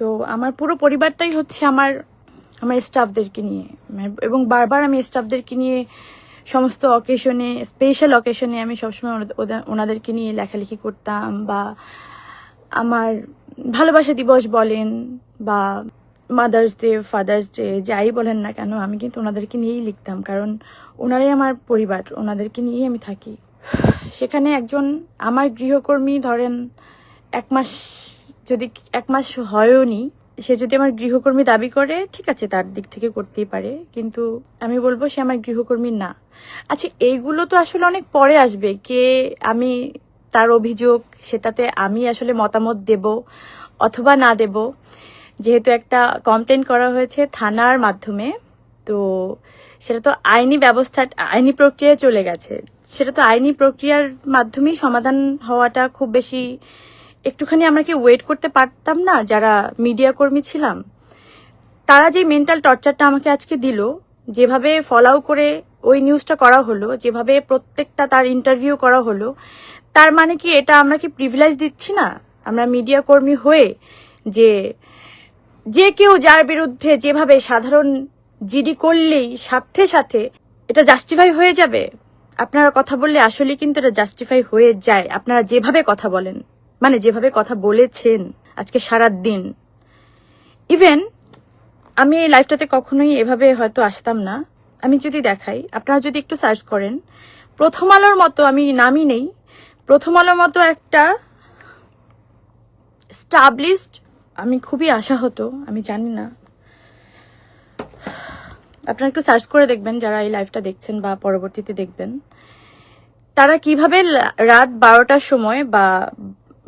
তো আমার পুরো পরিবারটাই হচ্ছে আমার আমার স্টাফদেরকে নিয়ে। এবং বারবার আমি স্টাফদেরকে নিয়ে সমস্ত অকেশনে স্পেশাল অকেশনে আমি সবসময় ওনাদের- ওনাদেরকে নিয়ে লেখালেখি করতাম বা আমার ভালোবাসা দিবস বলেন বা মাদার্স ডে ফাদার্স ডে যাই বলেন না কেন, আমি কিন্তু ওনাদেরকে নিয়েই লিখতাম কারণ ওনারাই আমার পরিবার, ওনাদেরকে নিয়েই আমি থাকি। সেখানে একজন আমার গৃহকর্মী ধরেন এক মাস যদি এক মাস হয়ও নি, সে যদি আমার গৃহকর্মী দাবি করে, ঠিক আছে, তার দিক থেকে করতেই পারে। কিন্তু আমি বলব সে আমার গৃহকর্মী না। আচ্ছা এইগুলো তো আসলে অনেক পরে আসবে। কে আমি, তার অভিযোগ, সেটাতে আমি আসলে মতামত দেব অথবা না দেব। যেহেতু একটা কমপ্লেন করা হয়েছে থানার মাধ্যমে, তো সেটা তো আইনি ব্যবস্থা, আইনি প্রক্রিয়ায় চলে গেছে। সেটা তো আইনি প্রক্রিয়ার মাধ্যমেই সমাধান হওয়াটা খুব বেশি একটুখানি আমরা কি ওয়েট করতে পারতাম না? যারা মিডিয়া কর্মী ছিলাম, তারা যে মেন্টাল টর্চারটা আমাকে আজকে দিল, যেভাবে ফলাও করে ওই নিউজটা করা হলো, যেভাবে প্রত্যেকটা তার ইন্টারভিউ করা হলো, তার মানে কি এটা আমরা কি প্রিভিলেজ দিচ্ছি না? আমরা মিডিয়া কর্মী হয়ে যে যে কেউ যার বিরুদ্ধে যেভাবে সাধারণ জিডি করলেই সাথে সাথে এটা জাস্টিফাই হয়ে যাবে। আপনারা কথা বললে আসলে কিন্তু এটা জাস্টিফাই হয়ে যায়। আপনারা যেভাবে কথা বলেন। মানে যেভাবে কথা বলেছেন আজকে সারা দিন ইভেন আমি এই লাইফটাতে কখনোই এভাবে হয়তো আসতাম না। আমি যদি দেখাই, আপনারা যদি একটু সার্চ করেন, প্রথম আলোর মতো আমি নামই নেই। প্রথম আলোর মতো একটা স্টাবলিশড আমি খুবই আশা হতো আমি জানি না। আপনারা একটু সার্চ করে দেখবেন যারা এই লাইভটা দেখছেন বা পরবর্তীতে দেখবেন। তারা কীভাবে রাত বারোটার সময় বা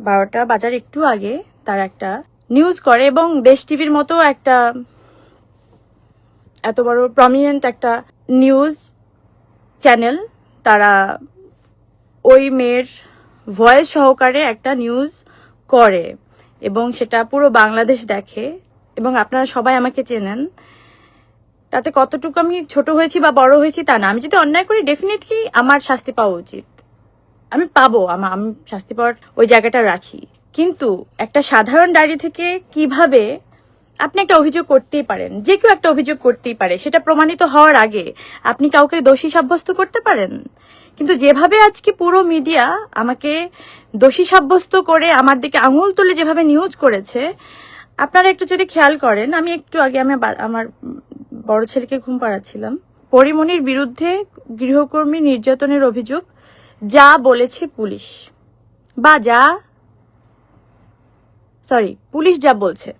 বারোটা বাজার একটু আগে তারা একটা নিউজ করে এবং দেশ টিভির মতো একটা এত বড় প্রমিনেন্ট একটা নিউজ চ্যানেল তারা ওই মেয়ের ভয়েস সহকারে একটা নিউজ করে এবং সেটা পুরো বাংলাদেশ দেখে এবং আপনারা সবাই আমাকে চেনেন। তাতে কতটুকু আমি ছোট হয়েছি বা বড় হয়েছি তা না। আমি যদি অন্যায় করি ডেফিনেটলি আমার শাস্তি পাওয়া উচিত। আমি পাবো, আমা- শাস্তি পাওয়ার ওই জায়গাটা রাখি। কিন্তু একটা সাধারণ ডায়েরি থেকে কীভাবে আপনি একটা অভিযোগ করতেই পারেন, যে কেউ একটা অভিযোগ করতেই পারে, সেটা প্রমাণিত হওয়ার আগে আপনি কাউকে দোষী সাব্যস্ত করতে পারেন? কিন্তু যেভাবে আজকে পুরো মিডিয়া আমাকে দোষী সাব্যস্ত করে আমার দিকে আঙুল তুলে যেভাবে নিউজ করেছে, আপনারা একটু যদি খেয়াল করেন, আমি একটু আগে আমি আমার বড় ছেলেকে ঘুম পাড়াচ্ছিলাম। পরিমণির বিরুদ্ধে গৃহকর্মী নির্যাতনের অভিযোগ যা বলেছে পুলিশ। বা যা সরি পুলিশ যা বলছে।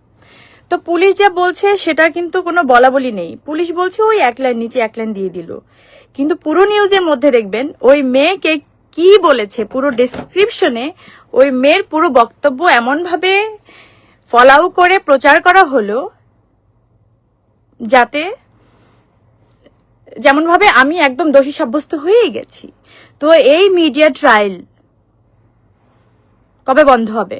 তো পুলিশ যা বলছে সেটার কিন্তু কোনো বলা বলি নেই। পুলিশ বলছে ওই এক লাইন নিচে এক লাইন দিয়ে দিল। কিন্তু পুরো নিউজের মধ্যে দেখবেন, ওই মেয়েকে কি বলেছে, পুরো ডেসক্রিপশনে ওই মেয়ের পুরো বক্তব্য এমনভাবে ফলাও করে প্রচার করা হলো, যাতে যেমন ভাবে আমি একদম দোষী সাব্যস্ত হয়েই গেছি। তো এই মিডিয়া ট্রায়াল কবে বন্ধ হবে?